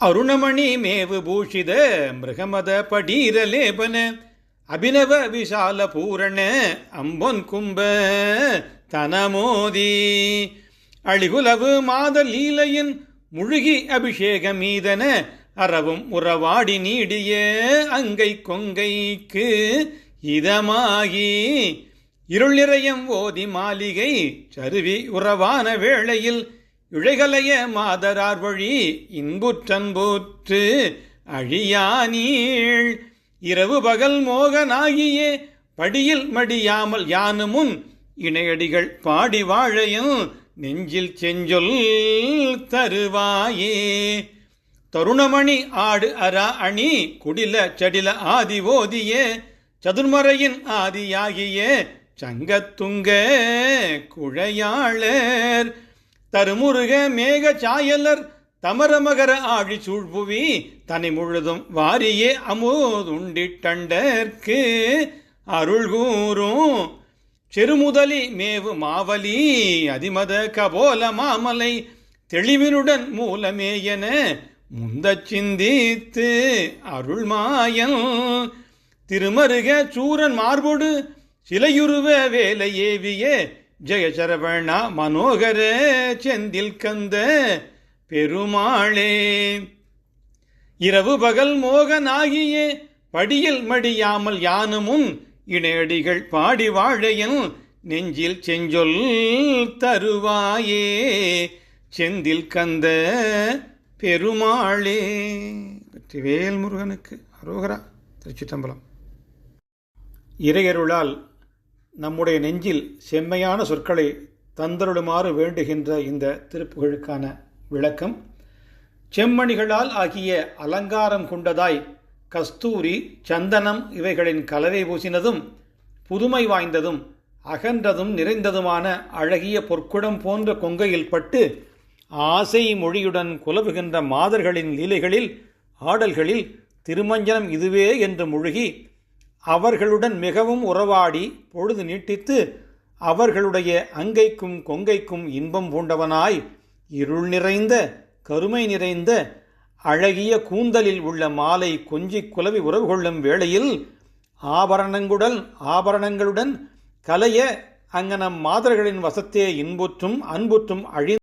அருணமணி மேவு பூஷித மிருகமத படீரலேபன அபினவ விஷால பூரண அம்பொன் கும்ப தனமோதி. அழிகுலவு மாத லீலையின் முழுகி அபிஷேக மீதன அறவும் உறவாடி நீடிய அங்கை கொங்கைக்கு இதமாகி. இருளிறையம் ஓதி மாளிகை சருவி உறவான வேளையில் இழைகலைய மாதரார் வழி இன்புற்றன்போற்று அழியானீள். இரவு பகல் மோகனாகியே படியில் மடியாமல் யானுமுன் இணையடிகள் பாடி வாழையும் நெஞ்சில் செஞ்சொல் தருவாயே. தருணமணி ஆடு அரா அணி குடில சடில ஆதி ஓதிய. சதுர்மறையின் ஆதியாகிய சங்கத்துங்க குழையாளர். தருமுருக மேக சாயலர் தமரமகர ஆழி சூழ்புவி தனி முழுதும் வாரியே அமுதுண்டிட்டண்டற்கு அருள் கூறும். செருமுதலி மேவு மாவலி அதிமத கபோல மாமலை தெளிவினுடன் மூலமேயன முந்த சிந்தித்து அருள்மாயன் திருமருக சூரன் மார்போடு சிலையுருவ வேலை ஏவிய ஜெயசரவணா மனோகர செந்தில் கந்த பெருமாளே. இரவு பகல் மோகனாகியே படியில் மடியாமல் யானுமும் இணையடிகள் பாடி வாழையன் நெஞ்சில் செஞ்சொல் தருவாயே. செந்தில் கந்த பெருமாளே. வெற்றிவேல் முருகனுக்கு அரோகரா திருச்சிட்டம்பலம் இறையருளால் நம்முடைய நெஞ்சில் செம்மையான சொற்களை தந்தருளுமாறு வேண்டுகின்ற இந்த திருப்புகழுக்கான விளக்கம் செம்மணிகளால் ஆகிய அலங்காரம் கொண்டதாய் கஸ்தூரி சந்தனம் இவைகளின் கலவை பூசினதும் புதுமை வாய்ந்ததும் அகன்றதும் நிறைந்ததுமான அழகிய பொற்குடம் போன்ற கொங்கையில் பட்டு ஆசை மொழியுடன் குலவுகின்ற மாதர்களின் லீலைகளில் ஆடல்களில் திருமஞ்சனம் இதுவே என்று முழுகி அவர்களுடன் மிகவும் உறவாடி பொழுது நீட்டித்து அவர்களுடைய அங்கைக்கும் கொங்கைக்கும் இன்பம் பூண்டவனாய் இருள் நிறைந்த கருமை நிறைந்த அழகிய கூந்தலில் உள்ள மாலை கொஞ்சிக் குலவி உறவு கொள்ளும் வேளையில் ஆபரணங்குடன் ஆபரணங்களுடன் கலைய அங்கனம் மாதர்களின் வசத்தே இன்புற்றும் அன்புற்றும் அழி